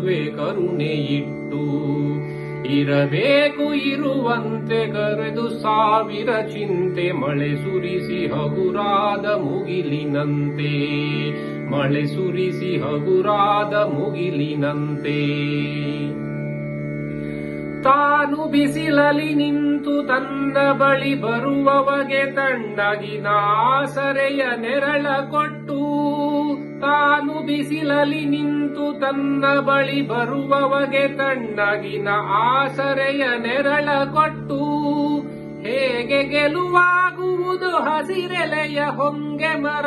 ಗುರುವೆ ಕರುಣೆ ಇಟ್ಟು ಇರಬೇಕು ಇರುವಂತೆ ಕರೆದು ಸಾವಿರ ಚಿಂತೆ, ಮಳೆ ಸುರಿಸಿ ಹಗುರಾದ ಮುಗಿಲಿನಂತೆ. ಮಳೆ ಸುರಿಸಿ ಹಗುರಾದ ಮುಗಿಲಿನಂತೆ. ತಾನು ಬಿಸಿಲಲ್ಲಿ ನಿಂತು ತನ್ನ ಬಳಿ ಬರುವವಗೆ ತಣ್ಣಗಿನ ಆಸರೆಯ ನೆರಳ ಕೊಟ್ಟು. ತಾನು ಬಿಸಿಲಲ್ಲಿ ನಿಂತು ತನ್ನ ಬಳಿ ಬರುವವಗೆ ತಣ್ಣಗಿನ ಆಸರೆಯ ನೆರಳ ಕೊಟ್ಟು ಹೇಗೆ ಗೆಲುವಾಗುವುದು ಹಸಿರೆಲೆಯ ಹೊಂಗೆ ಮರ?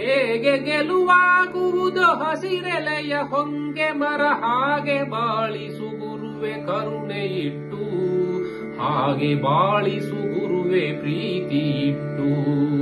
ಹೇಗೆ ಗೆಲುವಾಗುವುದು ಹಸಿರೆಲೆಯ ಹೊಂಗೆ ಮರ? ಹಾಗೆ ಬಾಳಿಸು ಗುರುವೆ ಕರುಣೆ ಇಟ್ಟು, ಹಾಗೆ ಬಾಳಿಸು ಗುರುವೆ ಪ್ರೀತಿ ಇಟ್ಟು.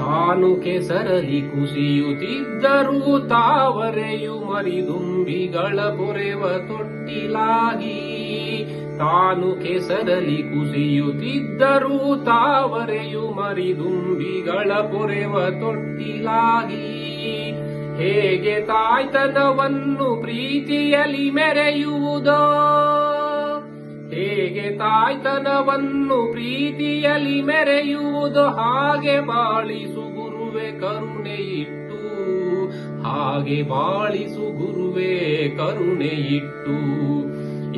ತಾನು ಕೆಸರಲಿ ಕುಸಿಯುತ್ತಿದ್ದರೂ ತಾವರೆಯು ಮರಿದುಂಬಿಗಳ ಪೊರೆವ ತೊಟ್ಟಿಲಾಗಿ. ತಾನು ಕೆಸರಲಿ ಕುಸಿಯುತ್ತಿದ್ದರೂ ತಾವರೆಯು ಮರಿದುಂಬಿಗಳ ಪೊರೆವ ತೊಟ್ಟಿಲಾಗಿ. ಹೇಗೆ ತಾಯ್ತನವನ್ನು ಪ್ರೀತಿಯಲ್ಲಿ ಮೆರೆಯುವುದೋ ಹೇಗೆ ತಾಯ್ತನವನ್ನು ಪ್ರೀತಿಯಲ್ಲಿ ಮೆರೆಯುವುದು ಹಾಗೆ ಬಾಳಿಸು ಗುರುವೆ ಕರುಣೆ ಇಟ್ಟು. ಹಾಗೆ ಬಾಳಿಸು ಗುರುವೆ ಕರುಣೆ ಇಟ್ಟು.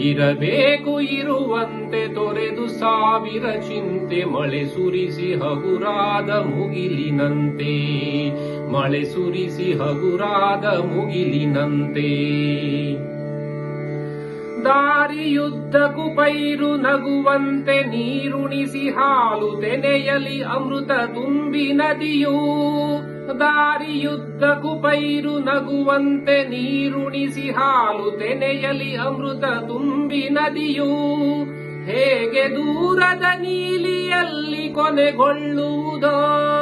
ಇರಬೇಕು ಇರುವಂತೆ ತೊರೆದು ಸಾವಿರ ಚಿಂತೆ ಮಳೆ ಸುರಿಸಿ ಹಗುರಾದ ಮುಗಿಲಿನಂತೆ. ಮಳೆ ಸುರಿಸಿ ಹಗುರಾದ ಮುಗಿಲಿನಂತೆ. ದಾರಿಯುದ್ದಕ್ಕೂ ಪೈರು ನಗುವಂತೆ ನೀರುಣಿಸಿ ಹಾಲು ತೆನೆಯಲಿ ಅಮೃತ ತುಂಬಿ ನದಿಯೂ. ದಾರಿಯುದ್ದಕ್ಕೂ ಪೈರು ನಗುವಂತೆ ನೀರುಣಿಸಿ ಹಾಲು ತೆನೆಯಲಿ ಅಮೃತ ತುಂಬಿ ನದಿಯೂ. ಹೇಗೆ ದೂರದ ನೀಲಿಯಲ್ಲಿ ಕೊನೆಗೊಳ್ಳುವುದೋ.